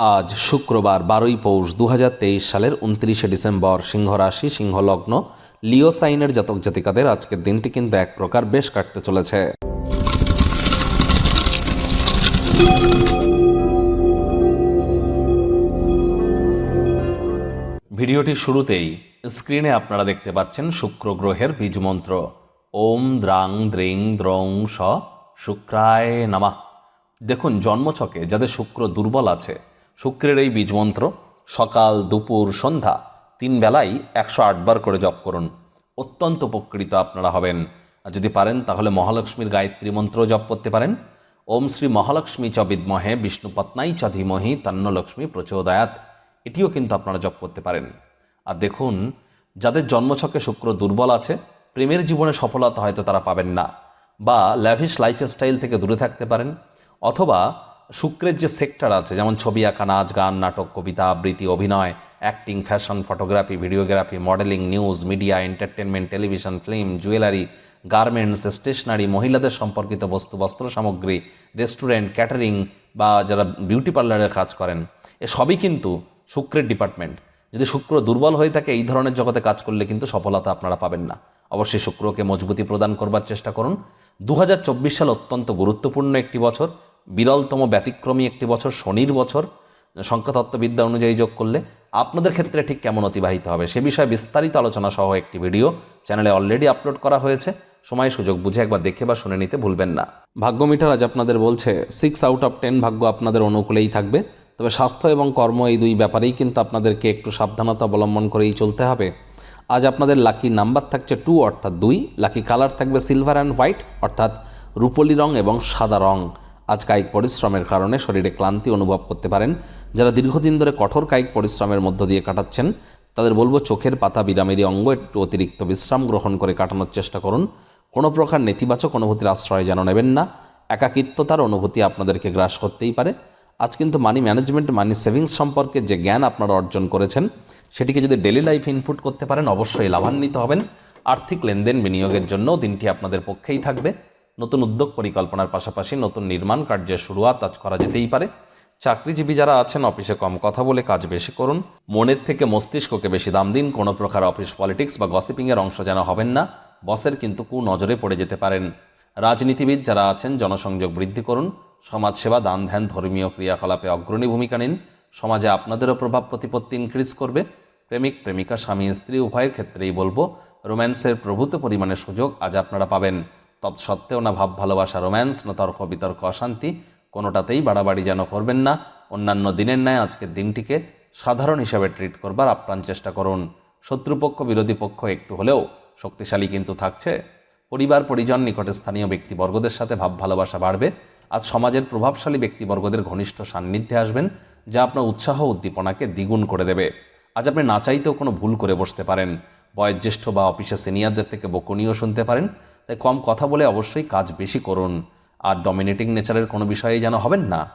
আজ শুক্রবার বারোই পৌষ দু হাজার তেইশ সালের উনত্রিশে ডিসেম্বর সিংহ রাশি সিংহ লগ্ন লিও সাইনের জাতক জাতিকাদের আজকের দিনটি কিন্তু এক প্রকার বেশ কাটতে চলেছে। ভিডিওটির শুরুতেই স্ক্রিনে আপনারা দেখতে পাচ্ছেন শুক্র গ্রহের বীজ মন্ত্র। ওম দ্রাং দ্রিং দ্রং স শুক্রায় নামা। দেখুন, জন্মছকে যাদের শুক্র দুর্বল আছে শুক্রের এই বীজ মন্ত্র সকাল, দুপুর, সন্ধ্যা, তিন বেলায় একশো আটবার করে জপ করুন। অত্যন্ত উপকৃত আপনারা হবেন। আর যদি পারেন, তাহলে মহালক্ষ্মীর গায়ত্রী মন্ত্র জপ করতে পারেন। ওম শ্রী মহালক্ষ্মী চ বিদ্মহে, বিষ্ণু পত্নাই চ ধীমহি, তন্ন লক্ষ্মী প্রচোদয়াত। এটিও কিন্তু আপনারা জপ করতে পারেন। আর দেখুন, যাদের জন্মছকে শুক্র দুর্বল আছে, প্রেমের জীবনে সফলতা হয়তো তারা পাবেন না। বা ল্যাভিশ লাইফস্টাইল থেকে দূরে থাকতে পারেন। অথবা শুক্রের যে সেক্টর আছে, যেমন ছবি আঁকা, নাচ, গান, নাটক, কবিতা, আবৃত্তি, অভিনয় acting fashion photography videography modelling news media entertainment television film jewellery garments stationery মহিলাদের সম্পর্কিত বস্তু, বস্ত্র সামগ্রী রেস্টুরেন্ট ক্যাটারিং বা যারা বিউটি পার্লারের কাজ করেন, এ সবই কিন্তু শুক্রের ডিপার্টমেন্ট যদি শুক্র দুর্বল হয়ে থাকে, এই ধরনের জগতে কাজ করলে কিন্তু সফলতা আপনারা পাবেন না। অবশ্যই শুক্রকে মজবুতি প্রদান করবার চেষ্টা করুন। দু হাজার চব্বিশ সাল অত্যন্ত গুরুত্বপূর্ণ একটি বছর। বিরলতম ব্যতিক্রমী একটি বছর, শনির বছর, সংখ্যাতত্ত্ববিদ্যা অনুযায়ী যোগ করলে আপনাদের ক্ষেত্রে ঠিক কেমন অতিবাহিত হবে? সে বিষয়ে বিস্তারিত আলোচনা সহ একটি ভিডিও চ্যানেলে অলরেডি আপলোড করা হয়েছে। সময়, সুযোগ বুঝে একবার দেখে বা শুনে নিতে ভুলবেন না। ভাগ্য মিটার আজ আপনাদের বলছে সিক্স আউট অফ টেন ভাগ্য আপনাদের অনুকূলেই থাকবে। তবে স্বাস্থ্য এবং কর্ম এই দুই ব্যাপারেই কিন্তু আপনাদেরকে একটু সাবধানতা অবলম্বন করেই চলতে হবে। আজ আপনাদের লাকি নাম্বার থাকছে টু অর্থাৎ দুই। লাকি কালার থাকবে সিলভার অ্যান্ড হোয়াইট অর্থাৎ রূপলি রং এবং সাদা রং। আজ কায়িক পরিশ্রমের কারণে শরীরে ক্লান্তি অনুভব করতে পারেন। যারা দীর্ঘদিন ধরে কঠোর কায়িক পরিশ্রমের মধ্য দিয়ে কাটাচ্ছেন, তাদের বলব চোখের পাতা বিরামেরই অঙ্গ একটু অতিরিক্ত বিশ্রাম গ্রহণ করে কাটানোর চেষ্টা করুন। কোনো প্রকার নেতিবাচক অনুভূতির আশ্রয় যেন নেবেন না। একাকিত্বতার অনুভূতি আপনাদেরকে গ্রাস করতেই পারে। আজ কিন্তু মানি ম্যানেজমেন্ট মানি সেভিংস সম্পর্কে যে জ্ঞান আপনারা অর্জন করেছেন, সেটিকে যদি ডেলি লাইফ ইনপুট করতে পারেন, অবশ্যই লাভান্বিত হবেন। আর্থিক লেনদেন বিনিয়োগের জন্য দিনটি আপনাদের পক্ষেই থাকবে। নতুন উদ্যোগ পরিকল্পনার পাশাপাশি নতুন নির্মাণ কার্যের শুরুয়াত আজ করা যেতেই পারে। চাকরিজীবী যারা আছেন, অফিসে কম কথা বলে কাজ বেশি করুন। মনের থেকে মস্তিষ্ককে বেশি দাম দিন। কোনো প্রকার অফিস পলিটিক্স বা গসিপিংয়ের অংশ যেন হবেন না। বসের কিন্তু কু নজরে পড়ে যেতে পারেন। রাজনীতিবিদ যারা আছেন, জনসংযোগ বৃদ্ধি করুন। সমাজসেবা দান ধ্যান, ধর্মীয় ক্রিয়াকলাপে অগ্রণী ভূমিকা নিন। সমাজে আপনাদেরও প্রভাব প্রতিপত্তি ইনক্রিজ করবে। প্রেমিক, প্রেমিকা, স্বামী, স্ত্রী, উভয়ের ক্ষেত্রেই বলব, রোম্যান্সের প্রভূত পরিমাণে সুযোগ আজ আপনারা পাবেন। তৎসত্ত্বেও না ভাব, ভালোবাসা, রোম্যান্স, না তর্ক, বিতর্ক, অশান্তি, কোনোটাতেই বাড়াবাড়ি যেন করবেন না। অন্যান্য দিনের ন্যায় আজকের দিনটিকে সাধারণ হিসাবে ট্রিট করবার আপ্রাণ চেষ্টা করুন। শত্রুপক্ষ, বিরোধী পক্ষ একটু হলেও শক্তিশালী কিন্তু থাকছে। পরিবার, পরিজন, নিকটে স্থানীয় ব্যক্তিবর্গদের সাথে ভাব, ভালোবাসা বাড়বে। আজ সমাজের প্রভাবশালী ব্যক্তিবর্গদের ঘনিষ্ঠ সান্নিধ্যে আসবেন, যা আপনার উৎসাহ উদ্দীপনাকে দ্বিগুণ করে দেবে। আজ আপনি না চাইতেও কোনো ভুল করে বসতে পারেন। বয়োজ্যেষ্ঠ বা অফিসে সিনিয়রদের থেকে বকুনিও শুনতে পারেন। তাই কম কথা বলে অবশ্যই কাজ বেশি করুন। আর ডমিনেটিং নেচারের কোনো বিষয়ে যেন হবেন না।